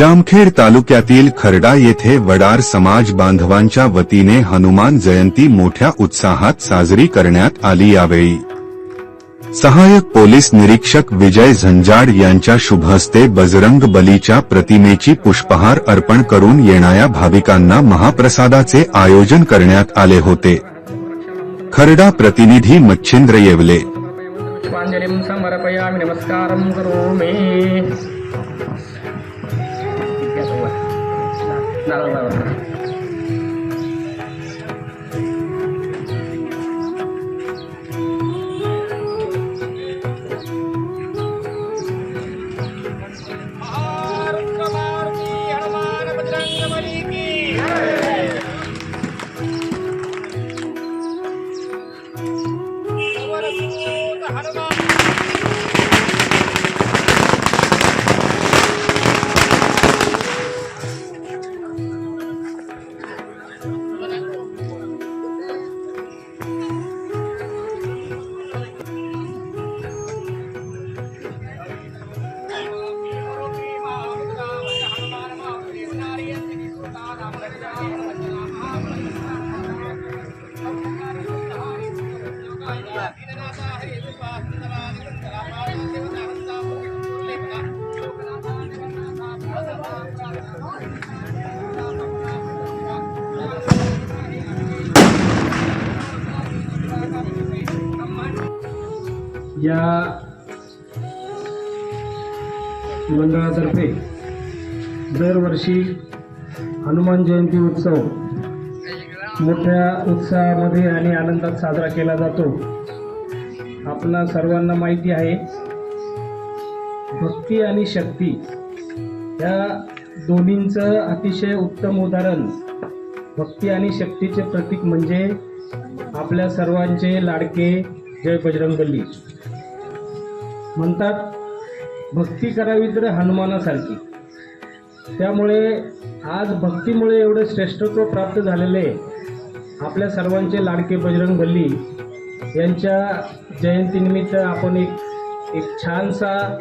जामखेड तालुक्यातील खर्डा येथे वडार समाज बांधवांच्या वतीने हनुमान जयंती मोठ्या उत्साहात साजरी करण्यात आली यावेळी. सहायक पोलीस निरीक्षक विजय झंजाड यांच्या शुभहस्ते बजरंग बलीच्या प्रतिमेची पुष्पहार अर्पण करून येणाऱ्या भाविकांना महाप्रसादाचे आयोजन करण्यात आले होते. खर्डा प्रतिनिधी Machhindra Yewale. semua nah, nah, nah. Hanuman या मंडळातर्फे दरवर्षी हनुमान जयंती उत्सव मोठ्या उत्साहामध्ये आणि आनंदात साजरा केला जातो. आपणा सर्वांना माहिती आहे. भक्ती आणि शक्ती या दोन्हींचं अतिशय उत्तम उदाहरण भक्ती आणि शक्तीचे प्रतीक म्हणजे आपल्या सर्वांचे लाडके जय बजरंगबली. म्हणतात भक्ती करावी तर हनुमानासारखी. त्यामुळे आज भक्तीमुळे एवढे श्रेष्ठत्व प्राप्त झालेले आपल्या सर्वांचे लाडके बजरंग बल्ली यांच्या जयंतीनिमित्त आपण एक एक छानसा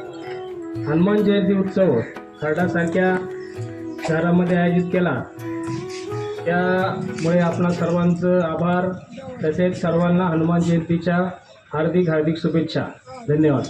हनुमान जयंती उत्सव खर्डासारख्या शहरामध्ये आयोजित केला. त्यामुळे आपणा सर्वांचं आभार तसेच सर्वांना हनुमान जयंतीच्या हार्दिक हार्दिक शुभेच्छा. धन्यवाद.